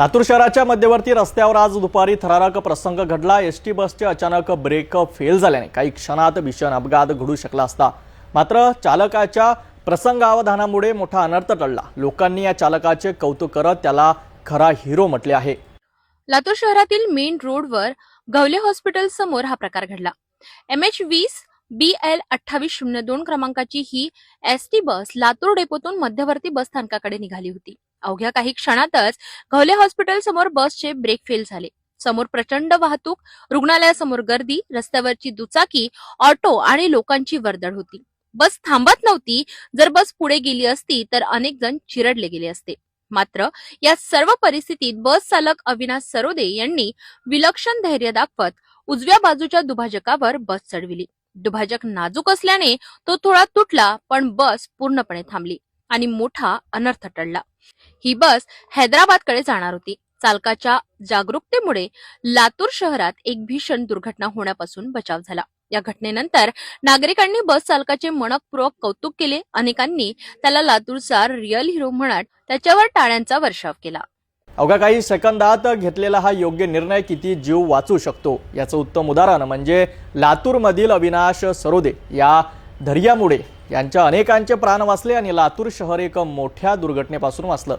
लातूर शहराच्या मध्यवर्ती रस्त्यावर आज दुपारी थरारक प्रसंग घडला. एस टी बसचे अचानक ब्रेक फेल झाल्याने काही क्षणात भीषण अपघात घडू शकला असता. मात्र चालकाच्या प्रसंगावधानामुळे मोठा अनर्थ टळला. लोकांनी या चालकाचे कौतुक करत त्याला खरा हिरो म्हटले आहे. लातूर शहरातील मेन रोडवर गवले हॉस्पिटल समोर हा प्रकार घडला. एम एच वीस बी एल अठ्ठावीस शून्य दोन क्रमांकाची ही एस टी बस लातूर डेपोतून मध्यवर्ती बस स्थानकाकडे निघाली होती. अवघ्या काही क्षणातच घवले हॉस्पिटल समोर बसचे ब्रेक फेल झाले. समोर प्रचंड वाहतूक रुग्णालयासमोर गर्दी रस्त्यावरची दुचाकी ऑटो आणि लोकांची वर्दळ होती. बस थांबत नव्हती. जर बस पुढे गेली असती तर अनेक जण चिरडले गेले असते. मात्र या सर्व परिस्थितीत बस चालक अविनाश सरोदे यांनी विलक्षण धैर्य दाखवत उजव्या बाजूच्या दुभाजकावर बस चढविली. दुभाजक नाजूक असल्याने तो थोडा तुटला पण बस पूर्णपणे थांबली. आणि मोठा अनर्थ टळला. ही बस हैदराबादकडे जाणार होती. चालकाच्या जागरूकतेमुळे लातूर शहरात एक भीषण दुर्घटना होण्यापासून बचाव झाला. या घटनेनंतर नागरिकांनी बस चालकाचे मनपूर्वक कौतुक केले. अनेकांनी त्याला लातूरचा रिअल हिरो म्हणत त्याच्यावर टाळ्यांचा वर्षाव केला. अवघ्या काही सेकंदात घेतलेला हा योग्य निर्णय किती जीव वाचू शकतो? याचं उत्तम उदाहरण म्हणजे लातूरमधील अविनाश सरोदे. या धैर्यामुळे यांच्या अनेकांचे प्राण वाचले आणि लातूर शहर एक मोठ्या दुर्घटनेपासून वाचलं.